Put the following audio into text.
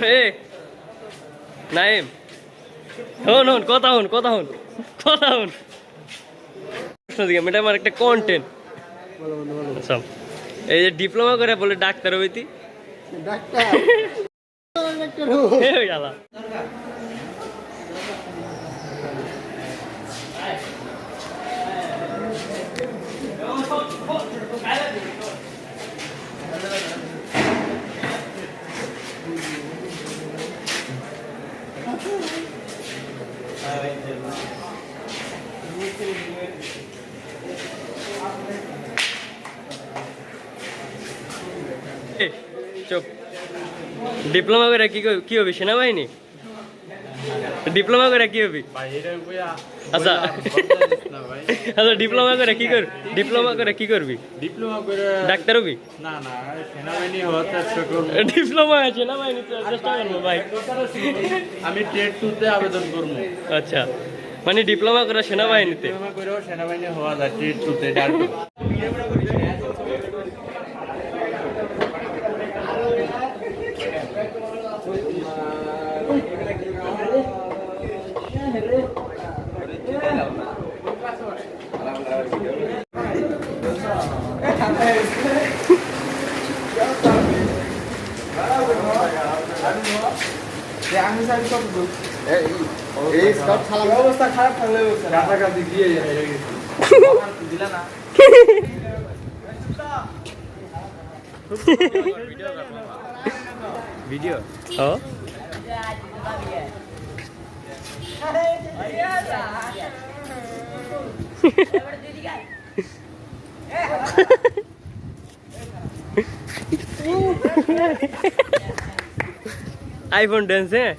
এ নাইম। হন হন কথা হন কথা হন কথা হন। এটা আমার একটা কন্টেন্ট আচ্ছা এই যে ডিপ্লোমা করে বলে ডাক্তার হইতি। ডাক্তার। ডিপ্লোমা করে কি কি হবে? সেনাবাহিনী? ডিপ্লোমা করে কি হবি? আচ্ছা। আচ্ছা ডিপ্লোমা করে কি কর ডিপ্লোমা করে কি করবি? ডিপ্লোমা করে ডাক্তার হবি? না না সেনাবাহিনী হওয়ার চেষ্টা করব। ডিপ্লোমা আছে সেনাবাহিনী তো চেষ্টা করব ভাই। আমি টেট টুতে আবেদন করব। আচ্ছা। মানে ডিপ্লোমা করে সেনাবাহিনীতে? ডিপ্লোমা সেনাবাহিনী হওয়া যায় টেট টুতে ডাক্তার অবস্থা খারাপ থাকলে কাছাকাছি গিয়ে দিলা না ভিডিও ও आईफोन टेन से?